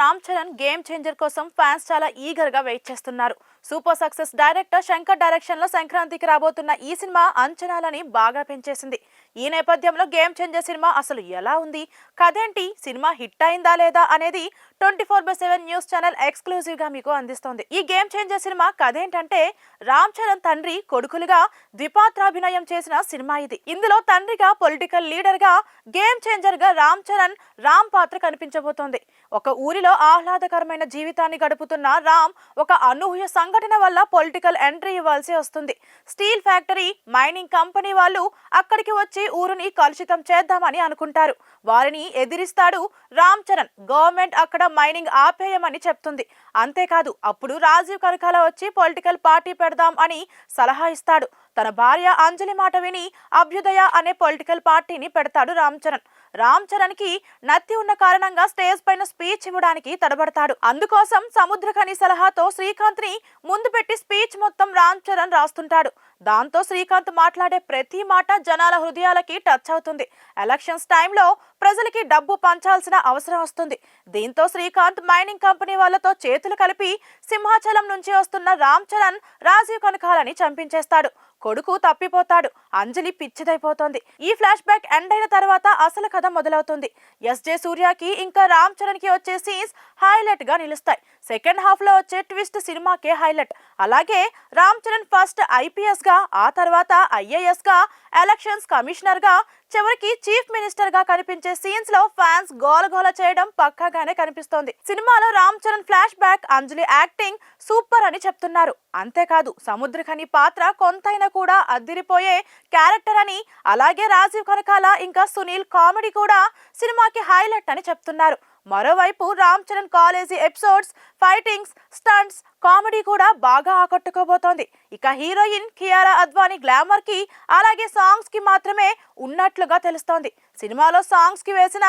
Ram Charan game changer కోసం fans చాలా ఈగర్గా వెయిట్ చేస్తున్నారు. సూపర్ సక్సెస్ డైరెక్టర్ శంకర్ డైరెక్షన్లో సంక్రాంతికి రాబోతున్న ఈ సినిమా అంచనాలని బాగా పెంచేసింది. ఈ నేపథ్యంలో గేమ్ చేంజర్ సినిమా అసలు ఎలా ఉంది? కథేంటి సినిమా హిట్ అయిందా లేదా? అనేది twenty four by seven news channel ఎక్స్క్లూజివ్గా మీకు అందిస్తోంది. ఈ గేమ్ చేంజర్ సినిమా కథేంటంటే రామ్ చరణ్ తండ్రి కొడుకులుగా ద్విపాత్రాభినయం చేసిన సినిమా ఇది. ఇందులో తండ్రిగా పొలిటికల్ లీడర్గా గేమ్ చేంజర్గా రామ్ చరణ్ రామ్ పాత్ర కనిపించబోతోంది. ఒక ఊరిలో ఆహ్లాదకరమైన జీవితాన్ని గడుపుతున్న రామ్ ఒక అనూహ్య సంఘటన వల్ల పొలిటికల్ ఎంట్రీ ఇవ్వాల్సి వస్తుంది. స్టీల్ ఫ్యాక్టరీ మైనింగ్ కంపెనీ వాళ్ళు అక్కడికి వచ్చి ఊరిని కలుషితం చేద్దామని అనుకుంటారు. వారిని ఎదిరిస్తాడు రామ్ చరణ్. గవర్నమెంట్ అక్కడ మైనింగ్ ఆపేయమని చెప్తుంది. అంతేకాదు అప్పుడు రాజీవ్ కనకాల వచ్చి పొలిటికల్ పార్టీ పెడదాం అని సలహా ఇస్తాడు. తన భార్య అంజలి మాట విని అభ్యుదయ అనే పొలిటికల్ పార్టీని పెడతాడు రామ్ చరణ్. రామ్ చరణ్కి నత్తి ఉన్న కారణంగా స్టేజ్ పైన స్పీచ్ ఇవ్వడానికి తడబడతాడు. అందుకోసం సముద్రఖని సలహాతో శ్రీకాంత్ని ముందు పెట్టి స్పీచ్ మొత్తం రామ్ చరణ్ రాస్తుంటాడు. దాంతో శ్రీకాంత్ మాట్లాడే ప్రతి మాట జనాల హృదయాలకి టచ్ అవుతుంది. ఎలక్షన్స్ టైంలో ప్రజలకి డబ్బు పంచాల్సిన అవసరం వస్తుంది. దీంతో శ్రీకాంత్ మైనింగ్ కంపెనీ వాళ్ళతో చేతులు కలిపి సింహాచలం నుంచి వస్తున్న రామ్ చరణ్ రాజీవ్ కనకాలని చంపించేస్తాడు. కొడుకు తప్పిపోతాడు. అంజలి పిచ్చిదైపోతోంది. ఈ ఫ్లాష్ బ్యాక్ ఎండ్ అయిన తర్వాత అసలు కథ మొదలవుతుంది. ఎస్జే సూర్యకి ఇంకా రామ్ చరణ్కి వచ్చే సీన్స్ హైలైట్గా నిలుస్తాయి. సెకండ్ హాఫ్లో వచ్చే ట్విస్ట్ సినిమాకే హైలైట్. అలాగే రామ్ చరణ్ ఫస్ట్ ఐపీఎస్గా ఆ తర్వాత ఐఏఎస్గా ఎలక్షన్స్ కమిషనర్గా చివరికి చీఫ్ మినిస్టర్గా కనిపించే సీన్స్లో ఫ్యాన్స్ గోలగోల చేయడం పక్కాగానే కనిపిస్తోంది. సినిమాలో Ram Charan flashback Anjali acting super అని చెప్తున్నారు. అంతేకాదు సముద్రఖని పాత్ర కొంతైనా కూడా అద్దిరిపోయే క్యారెక్టర్ అని అలాగే రాజీవ్ కనకాల ఇంకా సునీల్ కామెడీ కూడా సినిమాకి హైలైట్ అని చెప్తున్నారు. మరోవైపు Ram Charan college episodes fightings stunts comedy కూడా బాగా ఆకట్టుకోబోతోంది. ఇక హీరోయిన్ కియారా అద్వానీ గ్లామర్కి అలాగే సాంగ్స్కి మాత్రమే ఉన్నట్లుగా తెలుస్తోంది. సినిమాలో సాంగ్స్కి వేసిన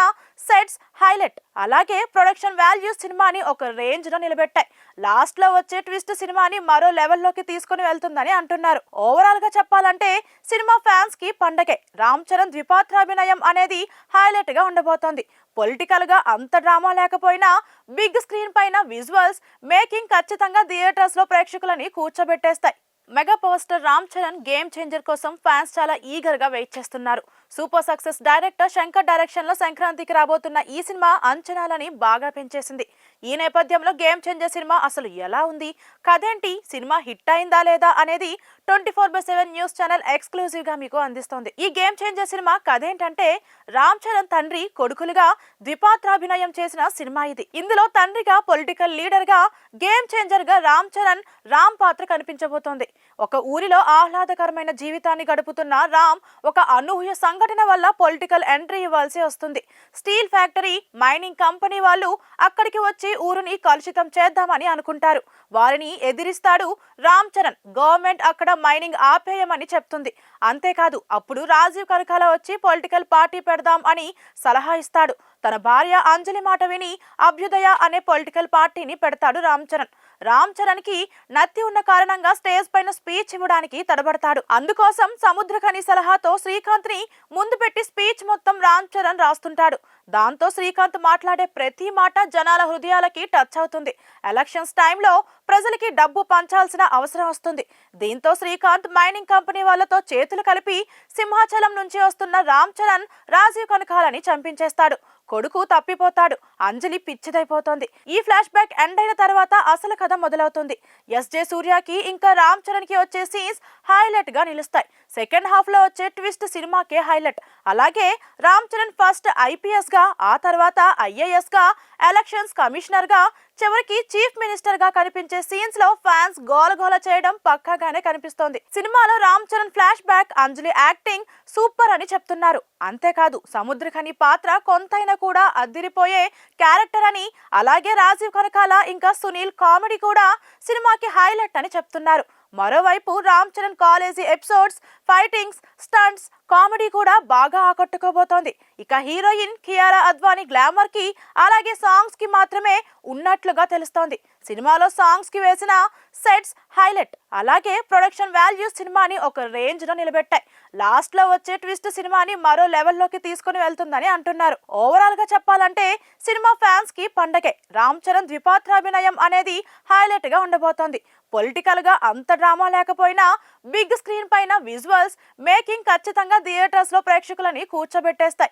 సెట్స్ హైలైట్. అలాగే ప్రొడక్షన్ వాల్యూస్ సినిమాని ఒక రేంజ్లో నిలబెట్టాయి. లాస్ట్లో వచ్చే ట్విస్ట్ సినిమాని మరో లెవెల్లోకి తీసుకుని వెళ్తుందని అంటున్నారు. ఓవరాల్గా చెప్పాలంటే సినిమా ఫ్యాన్స్కి పండగే. రామ్ చరణ్ ద్విపాత్రాభినయం అనేది హైలైట్గా ఉండబోతోంది. పొలిటికల్గా అంత డ్రామా లేకపోయినా బిగ్ స్క్రీన్ పైన విజువల్స్ మేకింగ్ ఖచ్చితంగా థియేటర్స్లో ప్రేక్షకులని కూర్చోబెట్టేస్తాయి. Mega power star Ram Charan game changer కోసం ఫ్యాన్స్ చాలా ఈగర్గా వెయిట్ చేస్తున్నారు. సూపర్ సక్సెస్ డైరెక్టర్ శంకర్ డైరెక్షన్లో సంక్రాంతికి రాబోతున్న ఈ సినిమా అంచనాలని బాగా పెంచేసింది. ఈ నేపథ్యంలో గేమ్ చేంజర్ సినిమా అసలు ఎలా ఉంది? కదేంటి సినిమా హిట్ అయిందా లేదా అనేది twenty four by seven news channel ఎక్స్క్లూజివ్గా మీకు అందిస్తోంది. ఈ గేమ్ చేంజర్ సినిమా కథేంటంటే రామ్ చరణ్ తండ్రి కొడుకులుగా ద్విపాత్రాభినయం చేసిన సినిమా ఇది. ఇందులో తండ్రిగా పొలిటికల్ లీడర్గా గేమ్ చేంజర్గా రామ్ చరణ్ రామ్ పాత్ర కనిపించబోతోంది. ఒక ఊరిలో ఆహ్లాదకరమైన జీవితాన్ని గడుపుతున్న రామ్ ఒక అనూహ్య సంఘటన వల్ల పొలిటికల్ ఎంట్రీ ఇవ్వాల్సి వస్తుంది. స్టీల్ ఫ్యాక్టరీ మైనింగ్ కంపెనీ వాళ్ళు అక్కడికి వచ్చి ఊరిని కలుషితం చేద్దామని అనుకుంటారు. వారిని ఎదిరిస్తాడు రామ్ చరణ్. గవర్నమెంట్ అక్కడ మైనింగ్ ఆపేయమని చెప్తుంది. అంతేకాదు అప్పుడు రాజీవ్ కనకాల వచ్చి పొలిటికల్ పార్టీ పెడదాం అని సలహా ఇస్తాడు. తన భార్య అంజలి మాట విని అభ్యుదయ అనే పొలిటికల్ పార్టీని పెడతాడు రామ్ చరణ్. రామ్ చరణ్కి నత్తి ఉన్న కారణంగా స్టేజ్ పైన స్పీచ్ ఇవ్వడానికి తడబడతాడు. అందుకోసం సముద్రఖని సలహాతో శ్రీకాంత్ని ముందు పెట్టి స్పీచ్ మొత్తం రామ్ చరణ్ రాస్తుంటాడు. దాంతో శ్రీకాంత్ మాట్లాడే ప్రతి మాట జనాల హృదయాలకి టచ్ అవుతుంది. ఎలక్షన్స్ టైంలో ప్రజలకి డబ్బు పంచాల్సిన అవసరం వస్తుంది. దీంతో శ్రీకాంత్ మైనింగ్ కంపెనీ వాళ్ళతో చేతులు కలిపి సింహాచలం నుంచి వస్తున్న రామ్ చరణ్ రాజీవ్ కనకాలని చంపించేస్తాడు. కొడుకు తప్పిపోతాడు. అంజలి పిచ్చిదైపోతోంది. ఈ ఫ్లాష్ బ్యాక్ ఎండ్ అయిన తర్వాత అసలు కథ మొదలవుతుంది. ఎస్జే సూర్యకి ఇంకా రామ్ చరణ్కి వచ్చే సీన్స్ హైలైట్గా నిలుస్తాయి. సెకండ్ హాఫ్లో వచ్చే ట్విస్ట్ సినిమాకే హైలైట్. అలాగే రామ్ చరణ్ ఫస్ట్ ఐపీఎస్గా ఆ తర్వాత ఐఏఎస్గా ఎలక్షన్స్ కమిషనర్గా చివరికి చీఫ్ మినిస్టర్గా కనిపించే సీన్స్లో ఫ్యాన్స్ గోలగోల చేయడం పక్కాగానే కనిపిస్తోంది. సినిమాలో Ram Charan flashback Anjali acting super అని చెప్తున్నారు. అంతేకాదు సముద్రఖని పాత్ర కొంతైనా కూడా అద్దిరిపోయే క్యారెక్టర్ అని అలాగే రాజీవ్ కనకాల ఇంకా సునీల్ కామెడీ కూడా సినిమాకి హైలైట్ అని చెప్తున్నారు. మరోవైపు Ram Charan college episodes fightings stunts comedy కూడా బాగా ఆకట్టుకోబోతోంది. ఇక హీరోయిన్ కియారా అద్వానీ గ్లామర్కి అలాగే సాంగ్స్కి మాత్రమే ఉన్నట్లుగా తెలుస్తోంది. సినిమాలో సాంగ్స్కి వేసిన సెట్స్ హైలైట్ అలాగే ప్రొడక్షన్ వాల్యూస్ సినిమాని ఒక రేంజ్లో నిలబెట్టాయి. లాస్ట్లో వచ్చే ట్విస్ట్ సినిమాని మరో లెవెల్లోకి తీసుకుని వెళ్తుందని అంటున్నారు. ఓవరాల్గా చెప్పాలంటే సినిమా ఫ్యాన్స్కి పండగే. రామ్ చరణ్ ద్విపాత్రాభినయం అనేది హైలైట్గా ఉండబోతోంది. పొలిటికల్గా అంత డ్రామా లేకపోయినా బిగ్ స్క్రీన్ పైన విజువల్స్ మేకింగ్ ఖచ్చితంగా థియేటర్స్లో ప్రేక్షకులని కూర్చోబెట్టేస్తాయి.